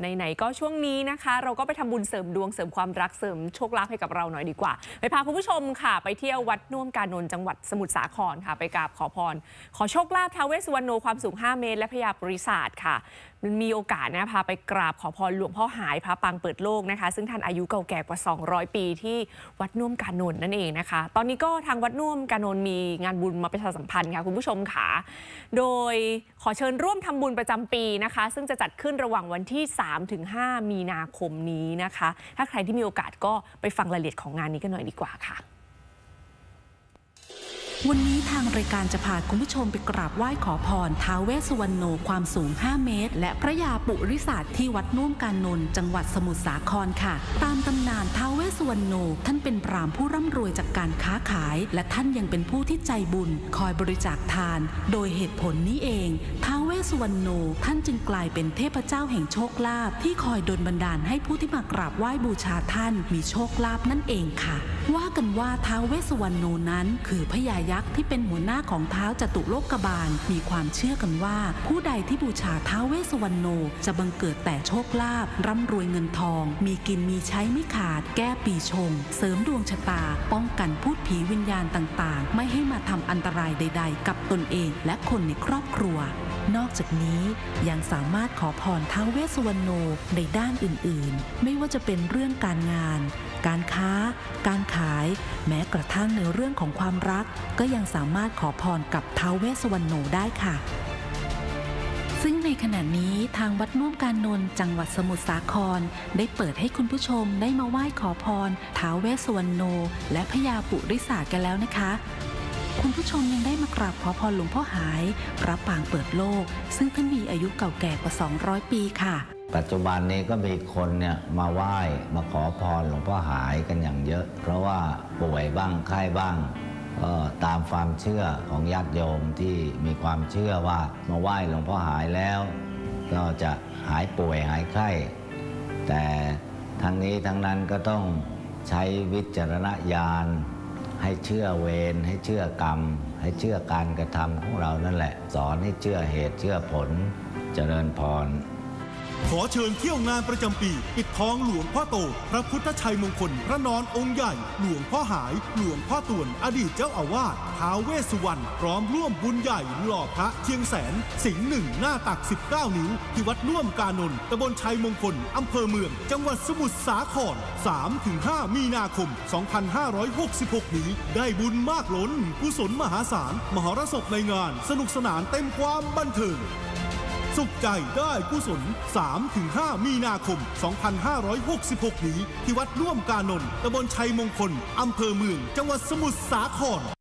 ไหนๆก็ช่วงนี้นะคะ เราก็ไปทำบุญเสริมดวงเสริมความรักเสริมโชคลาภให้กับเราหน่อยดีกว่า ไปพาคุณผู้ชมค่ะ ไปเที่ยววัดน่วมกานนท์จังหวัดสมุทรสาครค่ะ ไปกราบขอพร ขอโชคลาภท้าวเวสสุวรรณโนความสูง 5 เมตร และพญาปริศาสค่ะมันมีโอกาสนะพาไปกราบขอพรหลวงพ่อหายพระปางเปิดโลกนะคะ ซึ่งท่านอายุเก่าแก่กว่า 200 ปีที่วัดน่วมกานนท์นั่นเองนะคะ ตอนนี้ก็ทางวัดน่วมกานนท์มีงานบุญมาประชาสัมพันธ์ค่ะคุณผู้ชมค่ะโดยขอเชิญร่วมทำบุญประจำปีนะคะ ซึ่งจะจัดขึ้นระหว่างวันที่3-5 มีนาคมนี้นะคะ ถ้าใครที่มีโอกาสก็ไปฟังรายละเอียดของงานนี้กันหน่อยดีกว่าค่ะ วันนี้ทางรายการจะพาคุณผู้ชมไปกราบไหว้ขอพรท้าวเวสสุวรรณโนความสูง 5 เมตร และพระยาปุริศาสตร์ที่วัดน่วมกานนท์จังหวัดสมุทรสาครค่ะ ตามตำนานท้าวเวสสุวรรณโน ท่านเป็นพรามผู้ร่ำรวยจากการค้าขาย และท่านยังเป็นผู้ที่ใจบุญ คอยบริจาคทาน โดยเหตุผลนี้เองท้าวเวสสุวรรณโน ท่านจึงกลายเป็นเทพเจ้าแห่งโชคลาภที่คอยดลบันดาลให้ผู้ที่มากราบไหว้บูชาท่าน มีโชคลาภนั่นเองค่ะ ว่ากันว่าท้าวเวสสุวรรณโนนั้น คือพญายกษ์ที่เป็นหัวหน้าของเท้าจตุโลกบาล มีความเชื่อกันว่า ผู้ใดที่บูชาท้าวเวสวรรณโน จะบังเกิดแต่โชคลาภร่ำรวยเงินทอง มีกินมีใช้ไม่ขาด แก้ปีชง เสริมดวงชะตา ป้องกันพูดผีวิญญาณต่างๆ ไม่ให้มาทำอันตรายใด ๆ กับตนเองและคนในครอบครัว นอกจากนี้ยังสามารถขอพรท้าวเวสวรรณโนในด้านอื่นๆ ไม่ว่าจะเป็นเรื่องการงาน การค้า การ แม้กระทั่งในเรื่องของความรักก็ยังสามารถขอพรกับท้าวเวสสวรรณโนได้ค่ะ ซึ่งในขณะนี้ทางวัดน่วมการนนท์จังหวัดสมุทรสาคร ได้เปิดให้คุณผู้ชมได้มาไหว้ขอพรท้าวเวสสวรรณโนและพญาปุริศากันแล้วนะคะคุณผู้ชมยังได้มากราบขอพรหลวงพ่อหาย พระปางเปิดโลก ซึ่งท่านมีอายุเก่าแก่กว่า 200 ปีค่ะ ปัจจุบันนี้ก็มีคนเนี่ยมาไหว้มาขอพรหลวงพ่อหายกันอย่างเยอะ เพราะว่าป่วยบ้างไข้บ้างก็ตามความเชื่อของญาติโยมที่มีความเชื่อว่ามาไหว้หลวงพ่อหายแล้ว ก็จะหายป่วยหายไข้แต่ทั้งนี้ทั้งนั้นก็ต้องใช้วิจารณญาณให้เชื่อเวรให้เชื่อกรรม ให้เชื่อการกระทำของเรานั่นแหละ สอนให้เชื่อเหตุเชื่อผลเจริญพร ขอเชิญเที่ยวงานประจำปี ปิดทองหลวงพ่อโต พระพุทธชัยมงคล พระนอนองค์ใหญ่ หลวงพ่อหาย หลวงพ่อต่วน อดีตเจ้าอาวาสท้าวเวสสุวรรณ พร้อมร่วมบุญใหญ่ หล่อพระเชียงแสน สิงห์หนึ่งหน้าตัก 19 นิ้ว ที่วัดน่วมกานนท์ตำบลชัยมงคล อำเภอเมือง จังหวัดสมุทรสาคร 3-5 มีนาคม 2566 นี้ ได้บุญมากล้น กุศลมหาศาล มหรสพในงาน สนุกสนานเต็มความบันเทิง สุขใจได้กุศล 3-5 มีนาคม 2566 นี้ ที่วัดร่วมกานนท์ตำบลชัยมงคล อำเภอเมือง จังหวัดสมุทรสาคร